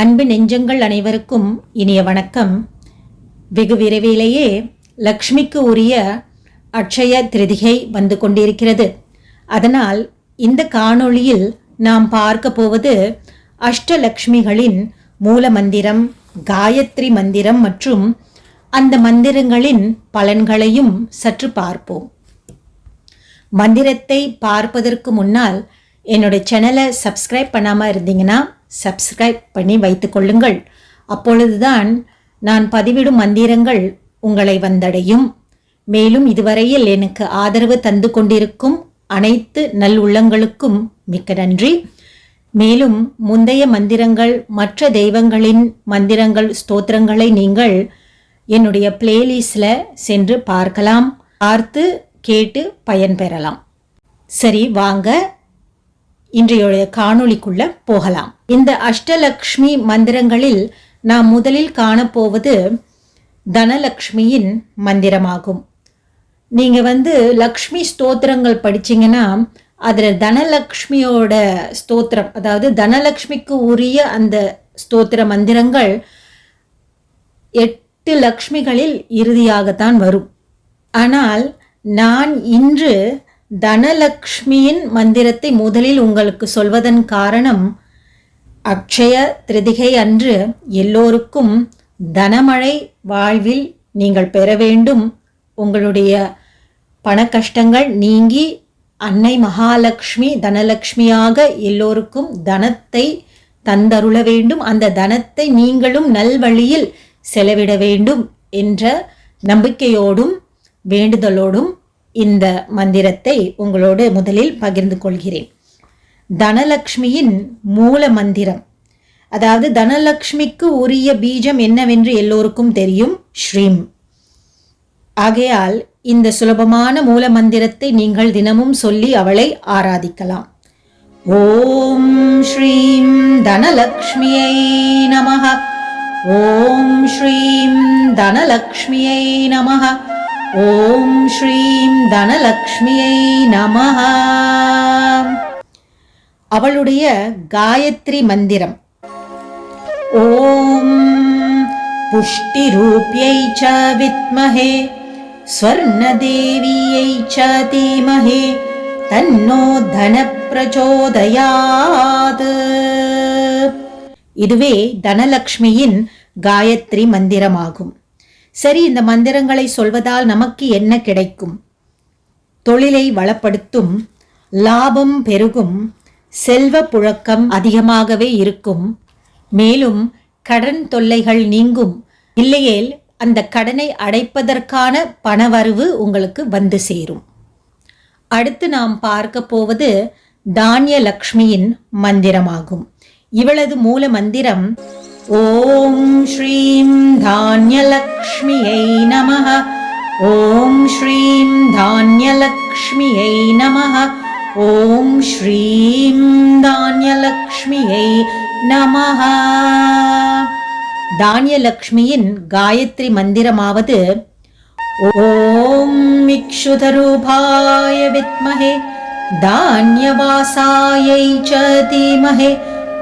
அன்பு நெஞ்சங்கள் அனைவருக்கும் இனிய வணக்கம். வெகு விரைவிலேயே லக்ஷ்மிக்கு உரிய அட்சய திருதிகை வந்து கொண்டிருக்கிறது. அதனால் இந்த காணொளியில் நாம் பார்க்க போவது அஷ்டலக்ஷ்மிகளின் மூல மந்திரம் காயத்ரி மந்திரம் மற்றும் அந்த மந்திரங்களின் பலன்களையும் சற்று பார்ப்போம். மந்திரத்தை பார்ப்பதற்கு முன்னால் என்னோட சேனலை சப்ஸ்கிரைப் பண்ணாமல் இருந்தீங்கன்னா சப்ஸ்கிரைப் பண்ணி வைத்துக்கொள்ளுங்கள் அப்பொழுதுதான் நான் பதிவிடும் மந்திரங்கள் உங்களை வந்தடையும். மேலும் இதுவரையில் எனக்கு ஆதரவு தந்து கொண்டிருக்கும் அனைத்து நல் உள்ளங்களுக்கும் மிக்க நன்றி. மேலும் முந்தைய மந்திரங்கள் மற்ற தெய்வங்களின் மந்திரங்கள் ஸ்தோத்திரங்களை நீங்கள் என்னுடைய பிளேலிஸ்டில் சென்று பார்க்கலாம். பார்த்து கேட்டு பயன்பெறலாம். சரி வாங்க. இன்றைய காணொளிக்குள்ள போகலாம். இந்த அஷ்டலக்ஷ்மி மந்திரங்களில் நாம் முதலில் காணப்போவது தனலக்ஷ்மியின் மந்திரமாகும். நீங்க வந்து லக்ஷ்மி ஸ்தோத்திரங்கள் படிச்சீங்கன்னா அதில் தனலக்ஷ்மியோட ஸ்தோத்திரம் அதாவது தனலக்ஷ்மிக்கு உரிய அந்த ஸ்தோத்திர மந்திரங்கள் எட்டு லக்ஷ்மிகளில் இறுதியாகத்தான் வரும். ஆனால் நான் இன்று தனலக்ஷ்மியின் மந்திரத்தை முதலில் உங்களுக்கு சொல்வதன் காரணம் அக்ஷய திருதிகை அன்று எல்லோருக்கும் தனமழை வாழ்வில் நீங்கள் பெற வேண்டும். உங்களுடைய பண கஷ்டங்கள் நீங்கி அன்னை மகாலட்சுமி தனலக்ஷ்மியாக எல்லோருக்கும் தனத்தை தந்தருள வேண்டும். அந்த தனத்தை நீங்களும் நல்வழியில் செலவிட வேண்டும் என்ற நம்பிக்கையோடும் வேண்டுதலோடும் இந்த மந்திரத்தை உங்களோடு முதலில் பகிர்ந்து கொள்கிறேன். தனலக்ஷ்மியின் மூல மந்திரம். அதாவது தனலக்ஷ்மிக்கு உரிய பீஜம் என்னவென்று எல்லோருக்கும் தெரியும்? ஸ்ரீம். ஆகையால் இந்த சுலபமான மூல மந்திரத்தை நீங்கள் தினமும் சொல்லி அவளை ஆராதிக்கலாம். ஓம் ஸ்ரீம் தனலக்ஷ்மியை நமக ஓம் ஸ்ரீம் தனலக்ஷ்மியை நமக ஓம் ஸ்ரீம் தனலக்ஷ்மியை நமஹ. அவளுடைய காயத்ரி மந்திரம். ஓம் புஷ்டிரூப்யை ச வித்மஹே ஸ்வர்ணதேவியை ச தீமஹே தன்னோ தன பிரச்சோதயாத் இதுவே தனலக்ஷ்மியின் காயத்ரி மந்திரமாகும். சரி இந்த மந்திரங்களை சொல்வதால் நமக்கு என்ன கிடைக்கும்? தொழிலை வளப்படுத்தும் லாபம் பெருகும் செல்வ புழக்கம் அதிகமாகவே இருக்கும். மேலும் கடன் தொல்லைகள் நீங்கும். இல்லையேல் அந்த கடனை அடைப்பதற்கான பணவரவு உங்களுக்கு வந்து சேரும். அடுத்து நாம் பார்க்க போவது தானிய லக்ஷ்மியின் மந்திரமாகும். இவளது மூல மந்திரம் ॐ श्रीं धान्यलक्ष्म्यै नमः ॐ श्रीं धान्यलक्ष्म्यै नमः ॐ श्रीं धान्यलक्ष्म्यै நமः தானியலக்ஷ்மியின் காயத்ரி மந்திரமாவது ஓம் இக்ஷுதரூபாய வித்மஹே தானியவாசாயை ச தீமஹே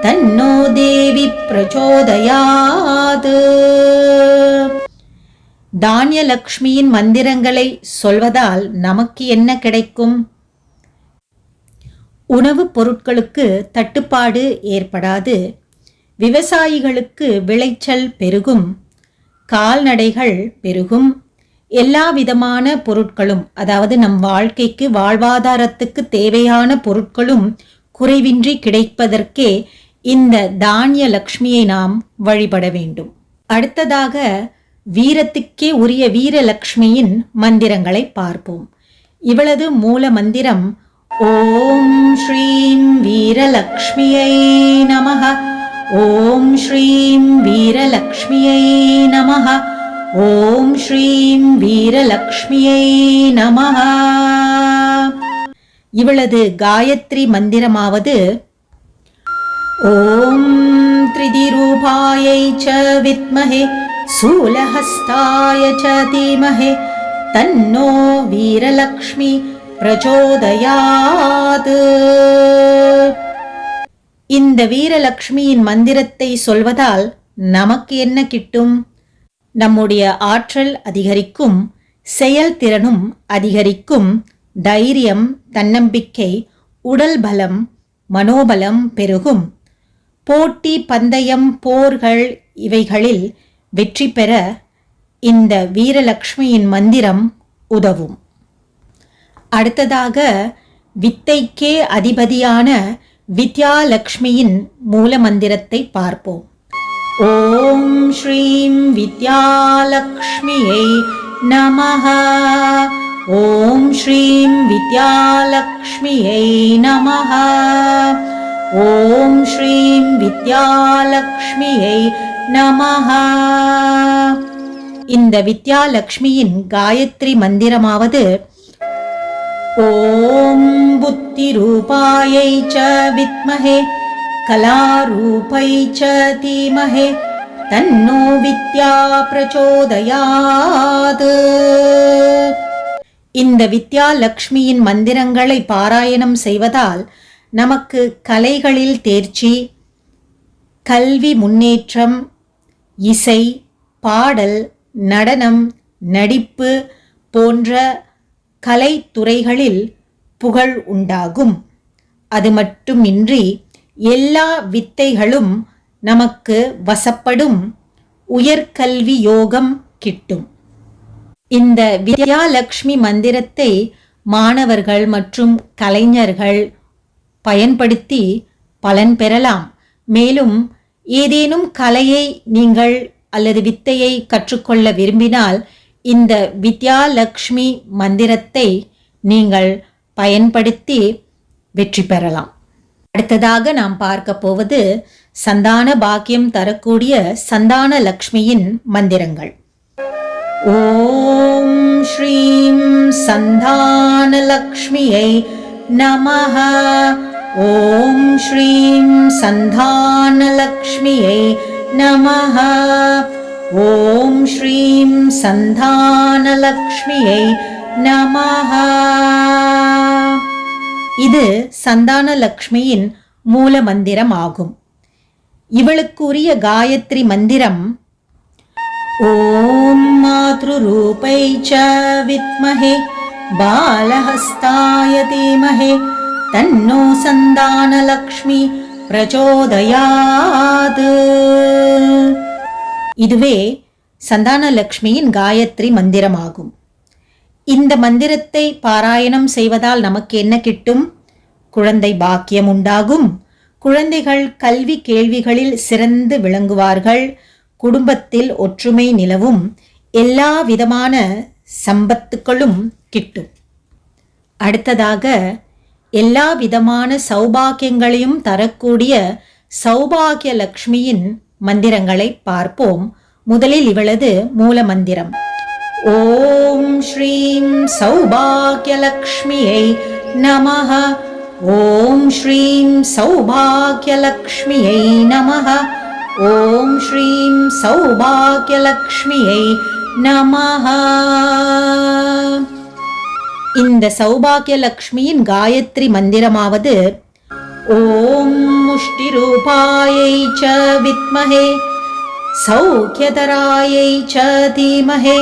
தன்னோ தேவி பிரச்சோதயாது தானியலக்ஷ்மியின் மந்திரங்களை சொல்வதால் நமக்கு என்ன கிடைக்கும் உணவுப் பொருட்களுக்கு தட்டுப்பாடு ஏற்படாது விவசாயிகளுக்கு விளைச்சல் பெருகும் கால்நடைகள் பெருகும் எல்லா விதமான பொருட்களும் அதாவது நம் வாழ்க்கைக்கு வாழ்வாதாரத்துக்கு தேவையான பொருட்களும் குறைவின்றி கிடைப்பதற்கே இந்த தானிய லக்ஷ்மியை நாம் வழிபட வேண்டும். அடுத்ததாக வீரத்துக்கே உரிய வீரலக்ஷ்மியின் மந்திரங்களை பார்ப்போம். இவளது மூல மந்திரம் ஓம் ஸ்ரீம் வீரலக்ஷ்மியை நமக ஓம் ஸ்ரீம் வீரலக்ஷ்மியை நமக ஓம் ஸ்ரீம் வீரலக்ஷ்மியை நமக இவளது காயத்ரி மந்திரமாவது ॐ त्रिदिरूपायै च विद्महे शूलहस्ताय च धीमहे तन्नो वीरलक्ष्मी பிரச்சோதயாத் இந்த வீரலக்ஷ்மியின் மந்திரத்தை சொல்வதால் நமக்கு என்ன கிட்டும் நம்முடைய ஆற்றல் அதிகரிக்கும் செயல்திறனும் அதிகரிக்கும் தைரியம் தன்னம்பிக்கை உடல் பலம் மனோபலம் பெருகும் போட்டி பந்தயம் போர்கள் இவைகளில் வெற்றி பெற இந்த வீரலக்ஷ்மியின் மந்திரம் உதவும். அடுத்ததாக வித்தைக்கே அதிபதியான வித்யாலக்ஷ்மியின் மூல மந்திரத்தை பார்ப்போம். ஓம் ஸ்ரீம் வித்யாலக்ஷ்மியை நமஹ. ஓம் ஸ்ரீம் வித்யாலக்ஷ்மியை நமஹ. ஓம் ஸ்ரீம் வித்யாலக்ஷ்மியை நமः இந்த வித்யாலக்ஷ்மியின் காயத்ரி மந்திரமாவது ॐ बुद्धिरूपायै च विद्महे कलारूपै च धीमहे तन्नो வித்யா பிரச்சோதயாத் இந்த வித்யாலக்ஷ்மியின் மந்திரங்களை பாராயணம் செய்வதால் நமக்கு கலைகளில் தேர்ச்சி கல்வி முன்னேற்றம் இசை பாடல் நடனம் நடிப்பு போன்ற கலைத்துறைகளில் புகழ் உண்டாகும். அது மட்டுமின்றி எல்லா வித்தைகளும் நமக்கு வசப்படும் உயர்கல்வி யோகம் கிட்டும். இந்த வித்யாலக்ஷ்மி மந்திரத்தை மாணவர்கள் மற்றும் கலைஞர்கள் பயன்படுத்தி பலன் பெறலாம். மேலும் ஏதேனும் கலையை நீங்கள் அல்லது வித்தையை கற்றுக்கொள்ள விரும்பினால் இந்த வித்யாலக்ஷ்மி மந்திரத்தை நீங்கள் பயன்படுத்தி வெற்றி பெறலாம். அடுத்ததாக நாம் பார்க்க போவது சந்தான பாக்கியம் தரக்கூடிய சந்தான லக்ஷ்மியின் மந்திரங்கள். ஓம் ஸ்ரீம் சந்தான லக்ஷ்மியை நமஹா. ॐ श्रीं सन्धानलक्ष्म्यै नमः ॐ श्रीं सन्धानलक्ष्म्यै नमः நமஹ. இது சந்தானலக்ஷ்மியின் மூல மந்திரம் ஆகும் இவளுக்குரிய காயத்ரி மந்திரம் ஓம் மாத்ருரூபை ச வித்மஹே பாலஹஸ்தாய தீமஹே தன்னோ சந்தானலக்ஷ்மி பிரச்சோதயாது இதுவே சந்தான லக்ஷ்மியின் காயத்ரி மந்திரமாகும். இந்த மந்திரத்தை பாராயணம் செய்வதால் நமக்கு என்ன கிட்டும்? குழந்தை பாக்கியம் உண்டாகும். குழந்தைகள் கல்வி கேள்விகளில் சிறந்து விளங்குவார்கள். குடும்பத்தில் ஒற்றுமை நிலவும். எல்லா விதமான சம்பத்துக்களும் கிட்டும். அடுத்ததாக எல்லா விதமான சௌபாகியங்களையும் தரக்கூடிய சௌபாகிய லக்ஷ்மியின் மந்திரங்களை பார்ப்போம். முதலில் இவளது மூல மந்திரம் ஓம் ஸ்ரீம் சௌபாகியலக்ஷ்மியை நமः ஓம் ஸ்ரீம் சௌபாகியலக்ஷ்மியை நமः ஓம் ஸ்ரீம் சௌபாகியலக்ஷ்மியை நமः இந்த சௌபாகியலக்ஷ்மியின் காயத்ரி மந்திரமாவது ஓம் முஷ்டிரூபாயை ச வித்மஹே சௌக்கியதராயை ச தீமஹே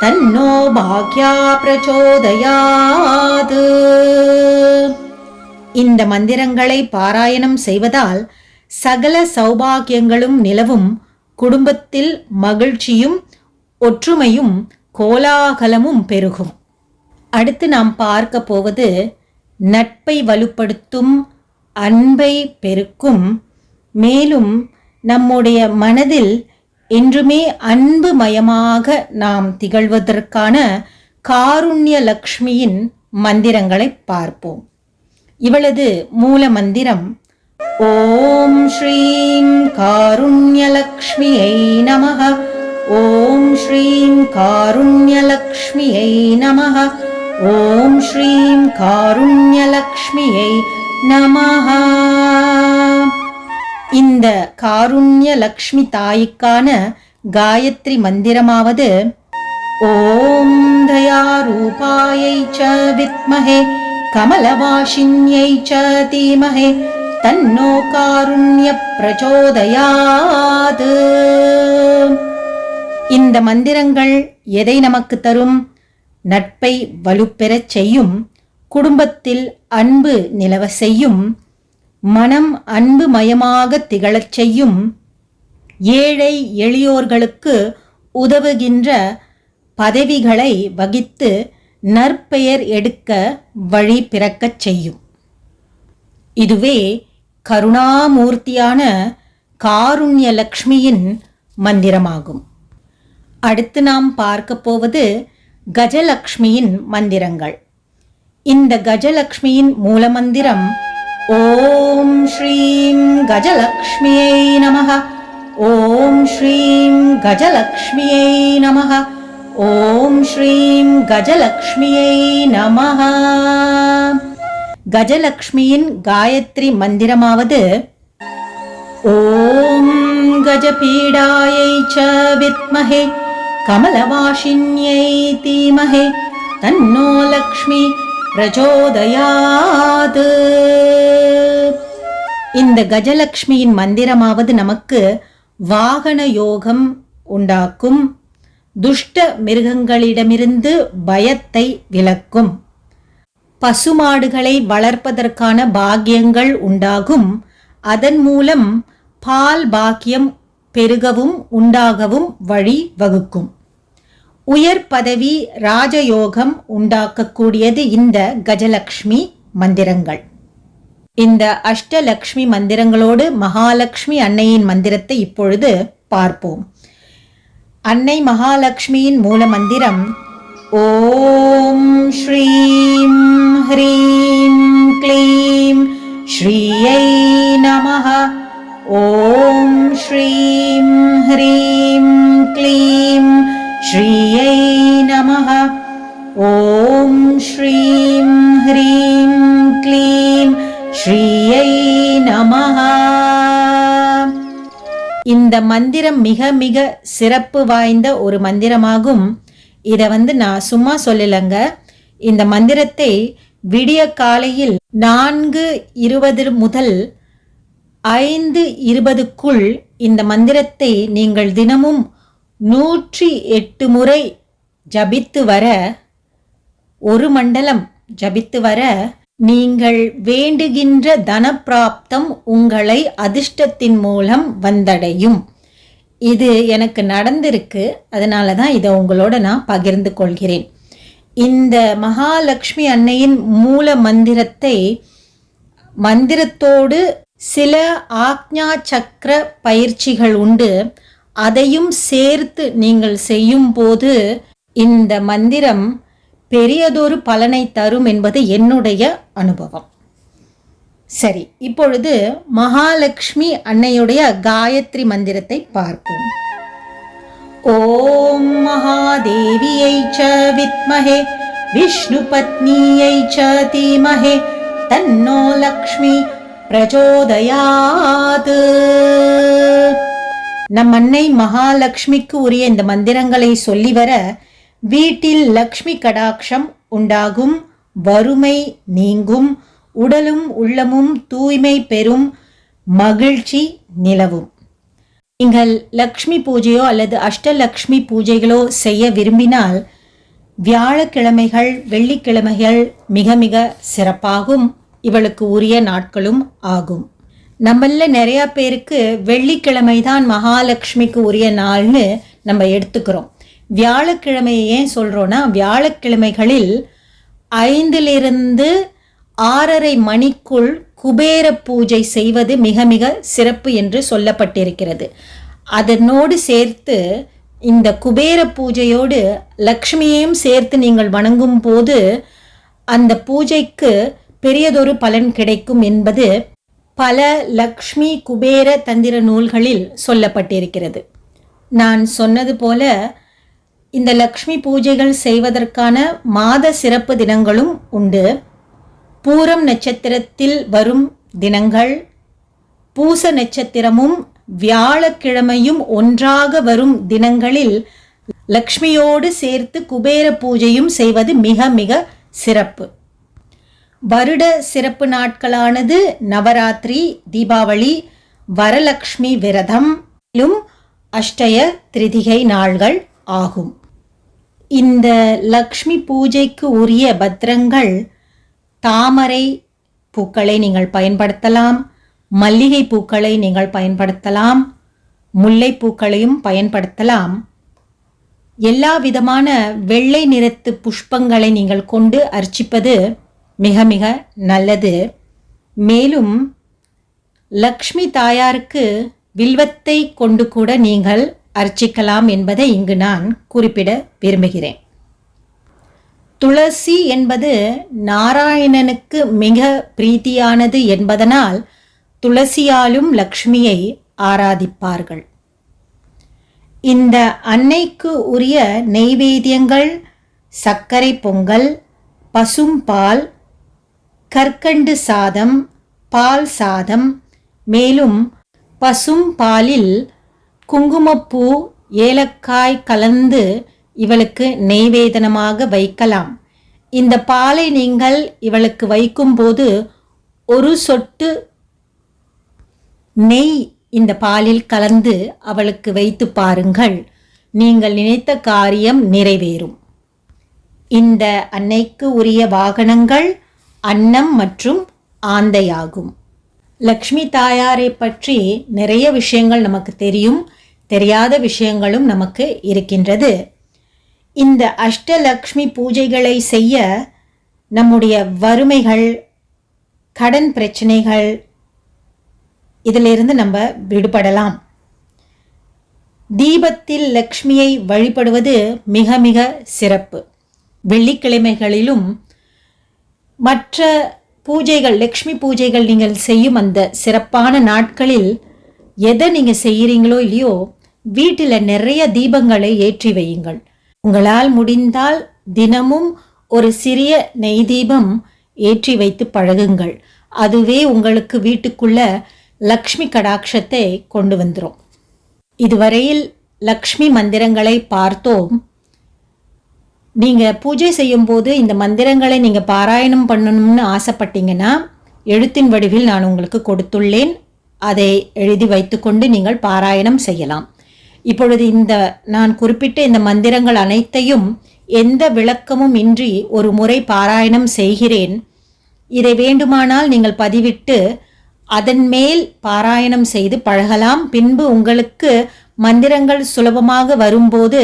தன்னோ பாக்யா பிரச்சோதயாது. இந்த மந்திரங்களை பாராயணம் செய்வதால் சகல சௌபாகியங்களும் நிலவும் குடும்பத்தில் மகிழ்ச்சியும் ஒற்றுமையும் கோலாகலமும் பெருகும். அடுத்து நாம் பார்க்க போவது நட்பை வலுப்படுத்தும் அன்பை பெருக்கும். மேலும் நம்முடைய மனதில் என்றுமே அன்பு மயமாக நாம் திகழ்வதற்கான காருண்ய லக்ஷ்மியின் மந்திரங்களை பார்ப்போம். இவளது மூல மந்திரம் ஓம் ஸ்ரீம் காருண்யலக்ஷ்மியை நமக ஓம் ஸ்ரீம் காருண்யலக்ஷ்மியை நமக ஓம் ஸ்ரீம் காருண்யலக்ஷ்மியை நமஹ. இந்த காருண்ய லக்ஷ்மி தாய்க்கான காயத்ரி மந்திரமாவது ஓம் தயாரூபாயை ச வித்மஹே கமலவாஷின்யை ச தீமஹே தன்னோ காருண்ய பிரச்சோதயாது இந்த மந்திரங்கள் எதை நமக்கு தரும்? நட்பை வலுப்பெறச் செய்யும் குடும்பத்தில் அன்பு நிலவ செய்யும் மனம் அன்பு மயமாக திகழச் செய்யும் ஏழை எளியோர்களுக்கு உதவுகின்ற பதவிகளை வகித்து நற்பெயர் எடுக்க வழி பிறக்கச் செய்யும். இதுவே கருணாமூர்த்தியான காருண்யலக்ஷ்மியின் மந்திரமாகும். அடுத்து நாம் பார்க்க போவது கஜலக்ஷ்மியின் மந்திரங்கள். இந்த கஜலக்ஷ்மியின் மூலமந்திரம் ஓம் ஸ்ரீம் கஜலக்ஷ்மியை நமக ஓம் ஸ்ரீம் கஜலக்ஷ்மியை நமக ஓம் ஸ்ரீம் கஜலக்ஷ்மியை நமக கஜலக்ஷ்மியின் காயத்ரி மந்திரமாவது ஓம் கஜபீடாயை ச வித்மஹே கமலவாஷின்யை தீமஹே தன்னோ லக்ஷ்மி பிரஜோதயாது. இந்த கஜலக்ஷ்மியின் மந்திரமாவது நமக்கு வாகன யோகம் உண்டாக்கும். துஷ்ட மிருகங்களிடமிருந்து பயத்தை விலக்கும் பசுமாடுகளை வளர்ப்பதற்கான பாக்கியங்கள் உண்டாகும். அதன் மூலம் பால் பாக்கியம் பெருகவும் உண்டாகவும் வழி வகுக்கும் உயர் பதவி ராஜயோகம் உண்டாக்கக்கூடியது இந்த கஜலக்ஷ்மி மந்திரங்கள். இந்த அஷ்டலக்ஷ்மி மந்திரங்களோடு மகாலட்சுமி அன்னையின் மந்திரத்தை இப்பொழுது பார்ப்போம். அன்னை மகாலட்சுமியின் மூல மந்திரம் ஓம் ஸ்ரீம் ஹ்ரீம் க்ளீம் ஸ்ரீயை நமः ஓம் ஸ்ரீம் ஹ்ரீம் க்ளீம் ஸ்ரீயை நமः ஓம் ஸ்ரீம் ஹ்ரீம் க்ளீம் ஸ்ரீயை நமः இந்த மந்திரம் மிக மிக சிறப்பு வாய்ந்த ஒரு மந்திரமாகும். இதை வந்து நான் சும்மா சொல்லலைங்க. இந்த மந்திரத்தை விடிய காலையில் நான்கு இருபது முதல் ஐந்து இருபதுக்குள் இந்த மந்திரத்தை நீங்கள் தினமும் நூற்றி எட்டு முறை ஜபித்து வர ஒரு மண்டலம் ஜபித்து வர நீங்கள் வேண்டுகின்ற தனப்பிராப்தம் உங்களை அதிர்ஷ்டத்தின் மூலம் வந்தடையும். இது எனக்கு நடந்திருக்கு அதனால தான் இதை உங்களோட நான் பகிர்ந்து கொள்கிறேன். இந்த மகாலட்சுமி அன்னையின் மூல மந்திரத்தை மந்திரத்தோடு சில ஆக்ஞா சக்கர பயிற்சிகள் உண்டு. அதையும் சேர்த்து நீங்கள் செய்யும் போது இந்த மந்திரம் பெரியதொரு பலனை தரும் என்பது என்னுடைய அனுபவம். சரி இப்பொழுது மகாலட்சுமி அன்னையுடைய காயத்ரி மந்திரத்தை பார்ப்போம். ஓம் மகாதேவியை ச வித்மஹே விஷ்ணு பத்னியை ச தீமஹே தன்னோ லக்ஷ்மி பிரச்சோதயாது. நம் அன்னை மகாலட்சுமிக்கு உரிய இந்த மந்திரங்களை சொல்லி வர வீட்டில் லக்ஷ்மி கடாட்சம் உண்டாகும் வறுமை நீங்கும் உடலும் உள்ளமும் தூய்மை பெறும் மகிழ்ச்சி நிலவும். நீங்கள் லக்ஷ்மி பூஜையோ அல்லது அஷ்டலக்ஷ்மி பூஜைகளோ செய்ய விரும்பினால் வியாழக்கிழமைகள் வெள்ளிக்கிழமைகள் மிக மிக சிறப்பாகும். இவளுக்கு உரிய நாட்களும் ஆகும். நம்மள நிறைய பேருக்கு வெள்ளிக்கிழமை தான் மகாலட்சுமிக்கு உரிய நாள்னு நம்ம எடுத்துக்கிறோம். வியாழக்கிழமையை ஏன் சொல்கிறோன்னா வியாழக்கிழமைகளில் ஐந்திலிருந்து ஆறரை மணிக்குள் குபேர பூஜை செய்வது மிக மிக சிறப்பு என்று சொல்லப்பட்டிருக்கிறது. அதனோடு சேர்த்து இந்த குபேர பூஜையோடு லக்ஷ்மியையும் சேர்த்து நீங்கள் வணங்கும் போது அந்த பூஜைக்கு பெரியதொரு பலன் கிடைக்கும் என்பது பல லக்ஷ்மி குபேர தந்திர நூல்களில் சொல்லப்பட்டிருக்கிறது. நான் சொன்னது போல இந்த லக்ஷ்மி பூஜைகள் செய்வதற்கான மாத சிறப்பு தினங்களும் உண்டு. பூரம் நட்சத்திரத்தில் வரும் தினங்கள் பூச நட்சத்திரமும் வியாழக்கிழமையும் ஒன்றாக வரும் தினங்களில் லக்ஷ்மியோடு சேர்த்து குபேர பூஜையும் செய்வது மிக மிக சிறப்பு. வருட சிறப்பு நாட்களானது நவராத்திரி தீபாவளி வரலக்ஷ்மி விரதம் அஷ்டய திருதிகை நாள்கள் ஆகும். இந்த லக்ஷ்மி பூஜைக்கு உரிய பத்திரங்கள் தாமரை பூக்களை நீங்கள் பயன்படுத்தலாம் மல்லிகை பூக்களை நீங்கள் பயன்படுத்தலாம் முல்லை பூக்களையும் பயன்படுத்தலாம். எல்லா விதமான வெள்ளை நிறத்து புஷ்பங்களை நீங்கள் கொண்டு அர்ச்சிப்பது மிக மிக நல்லது. மேலும் லக்ஷ்மி தாயாருக்கு வில்வத்தை கொண்டு கூட நீங்கள் அர்ச்சிக்கலாம் என்பதை இங்கு நான் குறிப்பிட விரும்புகிறேன். துளசி என்பது நாராயணனுக்கு மிக பிரீத்தியானது என்பதனால் துளசியாலும் லக்ஷ்மியை ஆராதிப்பார்கள். இந்த அன்னைக்கு உரிய நெய்வேத்தியங்கள் சர்க்கரை பொங்கல் பசும்பால் கற்கண்டு சாதம் பால் சாதம் மேலும் பசும் பாலில் குங்குமப்பூ ஏலக்காய் கலந்து இவளுக்கு நெய்வேதனமாக வைக்கலாம். இந்த பாலை நீங்கள் இவளுக்கு வைக்கும்போது ஒரு சொட்டு நெய் இந்த பாலில் கலந்து அவளுக்கு வைத்து பாருங்கள். நீங்கள் நினைத்த காரியம் நிறைவேறும். இந்த அன்னைக்கு உரிய வாகனங்கள் அன்னம் மற்றும் ஆந்தையாகும். லக்ஷ்மி தாயாரை பற்றி நிறைய விஷயங்கள் நமக்கு தெரியும். தெரியாத விஷயங்களும் நமக்கு இருக்கின்றது. இந்த அஷ்டலக்ஷ்மி பூஜைகளை செய்ய நம்முடைய வறுமைகள் கடன் பிரச்சனைகள் இதிலிருந்து நம்ம விடுபடலாம். தீபத்தில் லக்ஷ்மியை வழிபடுவது மிக மிக சிறப்பு. வெள்ளிக்கிழமைகளிலும் மற்ற பூஜைகள் லக்ஷ்மி பூஜைகள் நீங்கள் செய்யும் அந்த சிறப்பான நாட்களில் எதை நீங்கள் செய்கிறீங்களோ இல்லையோ வீட்டில் நிறைய தீபங்களை ஏற்றி வையுங்கள். உங்களால் முடிந்தால் தினமும் ஒரு சிறிய நெய் தீபம் ஏற்றி வைத்து பழகுங்கள். அதுவே உங்களுக்கு வீட்டுக்குள்ள லக்ஷ்மி கடாட்சத்தை கொண்டு வந்துடும் இதுவரையில் லக்ஷ்மி மந்திரங்களை பார்த்தோம். நீங்கள் பூஜை செய்யும்போது இந்த மந்திரங்களை நீங்கள் பாராயணம் பண்ணணும்னு ஆசைப்பட்டீங்கன்னா எழுத்தின் வடிவில் நான் உங்களுக்கு கொடுத்துள்ளேன். அதை எழுதி வைத்துக்கொண்டு நீங்கள் பாராயணம் செய்யலாம். இப்பொழுது இந்த நான் குறிப்பிட்ட இந்த மந்திரங்கள் அனைத்தையும் எந்த விளக்கமும் இன்றி ஒரு முறை பாராயணம் செய்கிறேன். இதை வேண்டுமானால் நீங்கள் பதிவிட்டு அதன் மேல் பாராயணம் செய்து பழகலாம். பின்பு உங்களுக்கு மந்திரங்கள் சுலபமாக வரும்போது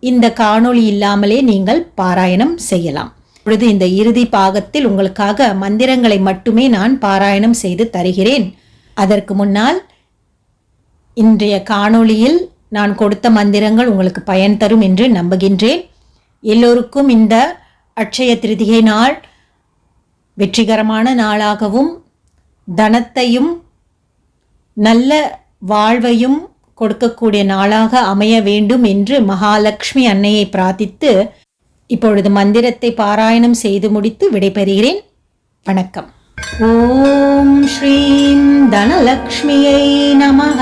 இந்த காணொளி இல்லாமலே நீங்கள் பாராயணம் செய்யலாம். இப்பொழுது இந்த இறுதி பாகத்தில் உங்களுக்காக மந்திரங்களை மட்டுமே நான் பாராயணம் செய்து தருகிறேன். அதற்கு முன்னால் இன்றைய காணொளியில் நான் கொடுத்த மந்திரங்கள் உங்களுக்கு பயன் தரும் என்று நம்புகின்றேன். எல்லோருக்கும் இந்த அட்சய திருதிகை நாள் வெற்றிகரமான நாளாகவும் தனத்தையும் நல்ல வாழ்வையும் கொடுக்கக்கூடிய நாளாக அமைய வேண்டும் என்று மகாலட்சுமி அன்னையை பிரார்த்தித்து இப்பொழுது மந்திரத்தை பாராயணம் செய்து முடித்து விடைபெறுகிறேன் வணக்கம் ஓம் ஸ்ரீம் தனலக்ஷ்மியை நமः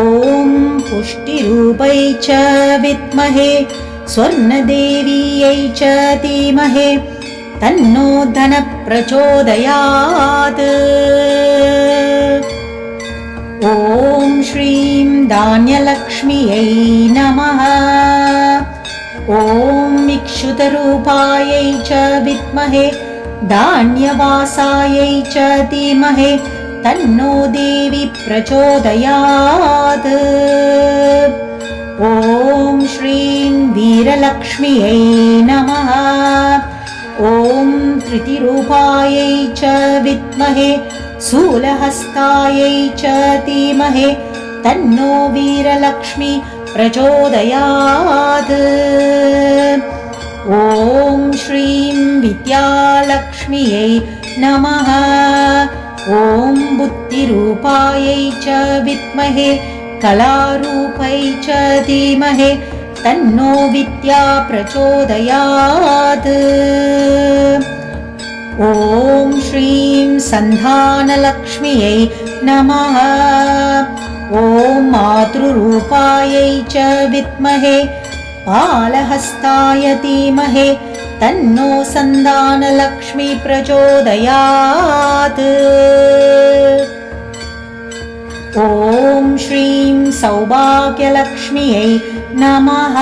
ஓம் புஷ்டிரூபை ச வித்மஹே स्वर्णदेवीयै च धीमहे तन्नो धनप्रचोदयात् ॐ श्रीं धान्यलक्ष्म्यै नमः। ॐ इक्षुतरूपायै च विद्महे धान्यवासायै च धीमहे तन्नो देवी प्रचोदयात्। ॐ श्रीं वीरलक्ष्म्यै नमः। ॐ त्रितिरूपायै च विद्महे शूलहस्तायै च धीमहे तन्नो वीरलक्ष्मी प्रचोदयात्। ॐ श्रीं विद्यालक्ष्म्यै नमः। ॐ बुद्धिरूपायै च विद्महे कलारूपै च धीमहे तन्नो विद्या प्रचोदयात्। ॐ श्रीं सन्धानलक्ष्म्यै नमः ॐ मातृरूपायै च विद्महे पालहस्ताय धीमहे तन्नो सन्दानलक्ष्मी प्रचोदयात् ॐ श्रीं सौभाग्यलक्ष्म्यै नमः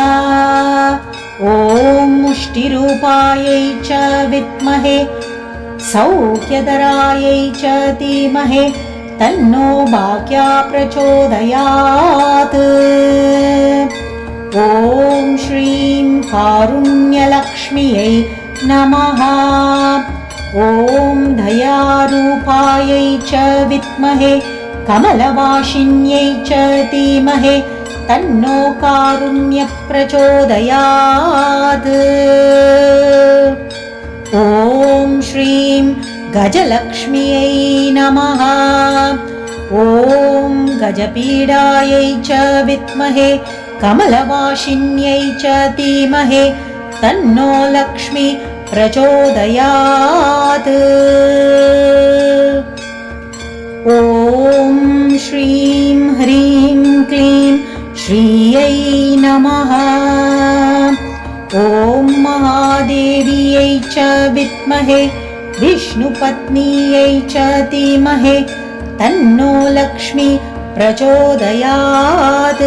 ॐ मुष्टिरूपायै च विद्महे सौख्यधरायै च धीमहे तन्नो भाग्या प्रचोदयात्। ॐ श्रीं कारुण्यलक्ष्म्यै नमः। ॐ दयारूपायै च विद्महे कमलवासिन्यै च धीमहे तन्नो कारुण्यप्रचोदयात्। ॐ श्रीं गजलक्ष्म्यै नमः। ॐ गजपीडायै च विद्महे कमलवासिन्यै च धीमहे तन्नो लक्ष्मी प्रचोदयात्। ॐ श्रीं ह्रीं क्लीं श्रियै नमः। ॐ महादेव्यै च विद्महे विष्णुपत्न्यै च धीमहे तन्नो लक्ष्मी प्रचोदयात्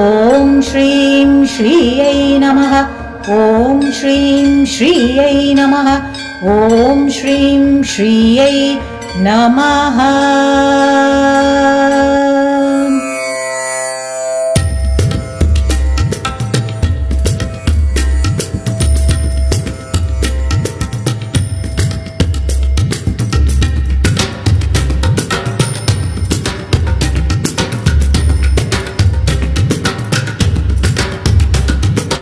ॐ श्रीं श्रियै नमः ॐ श्रीं श्रियै नमः ॐ श्रीं श्रियै नमः